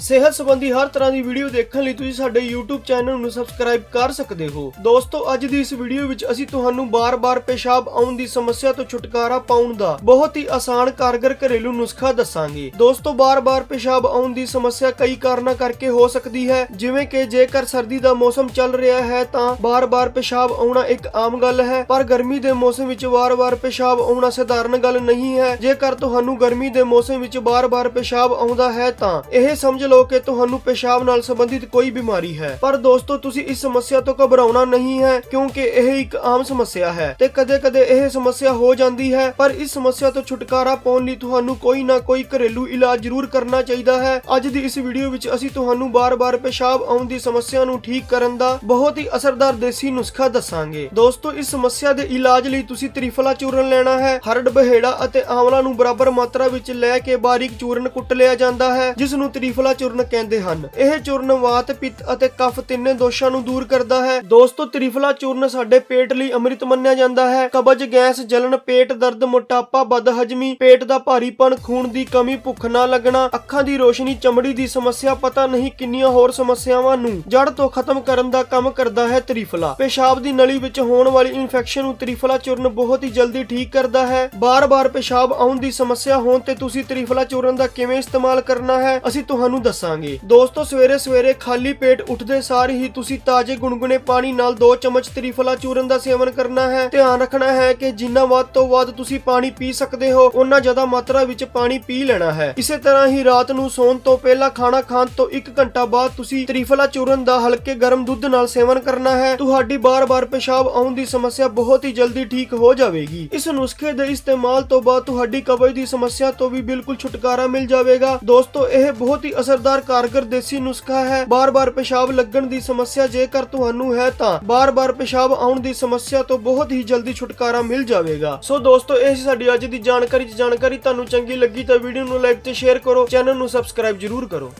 ਸਿਹਤ ਸੰਬੰਧੀ ਹਰ ਤਰ੍ਹਾਂ ਦੀ ਵੀਡੀਓ ਦੇਖਣ ਲਈ ਤੁਸੀਂ ਸਾਡੇ YouTube ਚੈਨਲ ਨੂੰ ਸਬਸਕ੍ਰਾਈਬ ਕਰ ਸਕਦੇ ਹੋ। ਦੋਸਤੋ, ਅੱਜ ਦੀ ਇਸ ਵੀਡੀਓ ਵਿੱਚ ਅਸੀਂ ਤੁਹਾਨੂੰ ਬਾਰ-ਬਾਰ ਪੇਸ਼ਾਬ ਆਉਣ ਦੀ ਸਮੱਸਿਆ ਤੋਂ ਛੁਟਕਾਰਾ ਪਾਉਣ ਦਾ ਬਹੁਤ ਹੀ ਆਸਾਨ ਕਾਰਗਰ ਘਰੇਲੂ ਨੁਸਖਾ ਦੱਸਾਂਗੇ। ਦੋਸਤੋ, ਬਾਰ-ਬਾਰ ਪਿਸ਼ਾਬ ਆਉਣ ਦੀ ਸਮੱਸਿਆ ਕਈ ਕਾਰਨਾਂ ਕਰਕੇ ਹੋ ਸਕਦੀ ਹੈ। ਜਿਵੇਂ ਕਿ ਜੇਕਰ ਸਰਦੀ ਦਾ ਮੌਸਮ ਚੱਲ ਰਿਹਾ ਹੈ ਤਾਂ ਬਾਰ-ਬਾਰ ਪੇਸ਼ਾਬ ਆਉਣਾ ਇੱਕ ਆਮ ਗੱਲ ਹੈ, ਪਰ ਗਰਮੀ ਦੇ ਮੌਸਮ ਵਿੱਚ ਵਾਰ-ਵਾਰ ਪੇਸ਼ਾਬ ਆਉਣਾ ਸਧਾਰਨ ਗੱਲ ਨਹੀਂ ਹੈ। ਜੇਕਰ ਤੁਹਾਨੂੰ ਗਰਮੀ ਦੇ ਮੌਸਮ ਵਿੱਚ ਬਾਰ-ਬਾਰ ਪੇਸ਼ਾਬ ਆਉਂਦਾ ਹੈ ਤਾਂ ਇਹ ਸਮਝ ਲਓ ਕਿ ਤੁਹਾਨੂੰ ਪੇਸ਼ਾਬ ਨਾਲ ਸੰਬੰਧਿਤ ਕੋਈ ਬਿਮਾਰੀ ਹੈ। ਪਰ ਦੋਸਤੋ, ਤੁਸੀਂ ਇਸ ਸਮੱਸਿਆ ਤੋਂ ਘਬਰਾਉਣਾ ਨਹੀਂ ਹੈ, ਕਿਉਂਕਿ ਇਹ ਇੱਕ ਆਮ ਸਮੱਸਿਆ ਹੈ ਤੇ ਕਦੇ-ਕਦੇ ਇਹ ਸਮੱਸਿਆ ਹੋ ਜਾਂਦੀ ਹੈ, ਪਰ ਇਸ ਸਮੱਸਿਆ ਤੋਂ ਛੁਟਕਾਰਾ ਪਾਉਣ ਲਈ ਤੁਹਾਨੂੰ ਕੋਈ ਨਾ ਕੋਈ ਘਰੇਲੂ ਇਲਾਜ ਜ਼ਰੂਰ ਕਰਨਾ ਚਾਹੀਦਾ ਹੈ। ਅੱਜ ਦੀ ਇਸ ਵੀਡੀਓ ਵਿੱਚ ਅਸੀਂ ਤੁਹਾਨੂੰ ਬਾਰ-ਬਾਰ ਪਿਸ਼ਾਬ ਆਉਣ ਦੀ ਸਮੱਸਿਆ ਨੂੰ ਠੀਕ ਕਰਨ ਦਾ ਬਹੁਤ ਹੀ ਅਸਰਦਾਰ ਦੇਸੀ ਨੁਸਖਾ ਦੱਸਾਂਗੇ। ਦੋਸਤੋ, ਇਸ ਸਮੱਸਿਆ ਦੇ ਇਲਾਜ ਲਈ ਤੁਸੀਂ ਤ੍ਰਿਫਲਾ ਚੂਰਨ ਲੈਣਾ ਹੈ, ਹਰੜ ਬਹੇੜਾ ਅਤੇ ਆਂਵਲਾ ਨੂੰ ਬਰਾਬਰ ਮਾਤਰਾ ਵਿੱਚ ਲੈ ਕੇ ਬਾਰੀਕ ਚੂਰਨ ਕੁੱਟ ਲਿਆ ਜਾਂਦਾ ਹੈ, ਜਿਸ ਨੂੰ ਤ੍ਰਿਫਲਾ ਚੂਰਨ ਕਹਿੰਦੇ ਹਨ। ਇਹ ਚੂਰਨ ਵਾਤ, ਪਿੱਤ ਅਤੇ ਕਫ ਤਿੰਨੇ ਦੋਸ਼ਾਂ ਨੂੰ ਦੂਰ ਕਰਦਾ ਹੈ। ਦੋਸਤੋ, ਤ੍ਰਿਫਲਾ ਚੂਰਨ ਸਾਡੇ ਪੇਟ ਲਈ ਅੰਮ੍ਰਿਤ ਮੰਨਿਆ ਜਾਂਦਾ ਹੈ। ਕਬਜ਼, ਗੈਸ ਜਲਨ ਪੇਟ ਦਰਦ, ਮੋਟਾਪਾ, ਬਦਹਜਮੀ, ਪੇਟ ਦਾ ਭਾਰੀਪਣ, ਖੂਨ ਦੀ ਕਮੀ, ਭੁੱਖ ਨਾ ਲੱਗਣਾ, ਅੱਖਾਂ ਦੀ ਰੋਸ਼ਨੀ, ਚਮੜੀ ਦੀ ਸਮੱਸਿਆ, ਪਤਾ ਨਹੀਂ ਕਿੰਨੀਆਂ ਹੋਰ ਸਮੱਸਿਆਵਾਂ ਨੂੰ ਜੜ ਤੋਂ ਖਤਮ ਕਰਨ ਦਾ ਕੰਮ ਕਰਦਾ ਹੈ ਤ੍ਰਿਫਲਾ। ਪਿਸ਼ਾਬ ਦੀ ਨਲੀ ਵਿੱਚ ਹੋਣ ਵਾਲੀ ਇਨਫੈਕਸ਼ਨ ਨੂੰ ਤ੍ਰਿਫਲਾ ਚੂਰਨ ਬਹੁਤ ਹੀ ਜਲਦੀ ਠੀਕ ਕਰਦਾ ਹੈ। ਬਾਰ-ਬਾਰ ਪਿਸ਼ਾਬ ਆਉਣ ਦੀ ਸਮੱਸਿਆ ਹੋਣ ਤੇ ਤੁਸੀਂ ਤ੍ਰਿਫਲਾ ਚੂਰਨ ਦਾ ਕਿਵੇਂ ਇਸਤੇਮਾਲ ਕਰਨਾ ਹੈ, ਅਸੀਂ ਤੁਹਾਨੂੰ ਦੱਸਾਂਗੇ। ਦੋਸਤੋ, ਸਵੇਰੇ ਸਵੇਰੇ ਖਾਲੀ ਪੇਟ ਉੱਠਦੇ ਸਾਰ ਹੀ ਤੁਸੀਂ ਤਾਜ਼ੇ ਗੁਨਗੁਨੇ ਪਾਣੀ ਨਾਲ 2 ਚਮਚ ਤ੍ਰਿਫਲਾ ਚੂਰਨ ਦਾ ਸੇਵਨ ਕਰਨਾ ਹੈ। ਧਿਆਨ ਰੱਖਣਾ ਹੈ ਕਿ ਜਿੰਨਾ ਵੱਧ ਤੋਂ ਵੱਧ ਤੁਸੀਂ ਪਾਣੀ ਪੀ ਸਕਦੇ ਹੋ ਉਨਾ ਜ਼ਿਆਦਾ ਮਾਤਰਾ ਵਿੱਚ ਪਾਣੀ ਪੀ ਲੈਣਾ ਹੈ। ਇਸੇ ਤਰ੍ਹਾਂ ਹੀ ਰਾਤ ਨੂੰ ਸੌਣ ਤੋਂ ਪਹਿਲਾਂ ਖਾਣਾ ਖਾਣ ਤੋਂ 1 ਘੰਟਾ ਬਾਅਦ ਤੁਸੀਂ ਤ੍ਰਿਫਲਾ ਚੂਰਨ ਦਾ ਹਲਕੇ ਗਰਮ ਦੁੱਧ ਨਾਲ ਸੇਵਨ ਕਰਨਾ ਹੈ। ਤੁਹਾਡੀ ਬਾਰ-ਬਾਰ ਪਿਸ਼ਾਬ ਆਉਣ ਦੀ ਸਮੱਸਿਆ ਬਹੁਤ ਹੀ ਜਲਦੀ ਠੀਕ ਹੋ ਜਾਵੇਗੀ। ਇਸ ਨੁਸਖੇ ਦੇ ਇਸਤੇਮਾਲ ਤੋਂ ਬਾਅਦ ਤੁਹਾਡੀ ਕਬਜ਼ ਦੀ ਸਮੱਸਿਆ ਤੋਂ ਵੀ ਬਿਲਕੁਲ ਛੁਟਕਾਰਾ ਮਿਲ ਜਾਵੇਗਾ। ਦੋਸਤੋ, ਇਹ ਬਹੁਤ ਹੀ ਅਸਰ ਅਸਰਦਾਰ ਕਾਰਗਰ ਦੇਸੀ ਨੁਸਖਾ ਹੈ। ਬਾਰ-ਬਾਰ ਪਿਸ਼ਾਬ ਲੱਗਣ ਦੀ ਸਮੱਸਿਆ ਜੇਕਰ ਤੁਹਾਨੂੰ ਹੈ ਤਾਂ ਬਾਰ-ਬਾਰ ਪਿਸ਼ਾਬ ਆਉਣ ਦੀ ਸਮੱਸਿਆ ਤੋਂ ਬਹੁਤ ਹੀ ਜਲਦੀ ਛੁਟਕਾਰਾ ਮਿਲ ਜਾਵੇਗਾ। ਸੋ ਦੋਸਤੋ, ਇਹ ਸੀ ਸਾਡੀ ਅੱਜ ਦੀ ਜਾਣਕਾਰੀ। ਜਾਣਕਾਰੀ ਤੁਹਾਨੂੰ ਚੰਗੀ ਲੱਗੀ ਤਾਂ ਵੀਡੀਓ ਨੂੰ ਲਾਈਕ ਤੇ ਸ਼ੇਅਰ ਕਰੋ। ਚੈਨਲ ਨੂੰ ਸਬਸਕ੍ਰਾਈਬ ਜਰੂਰ ਕਰੋ।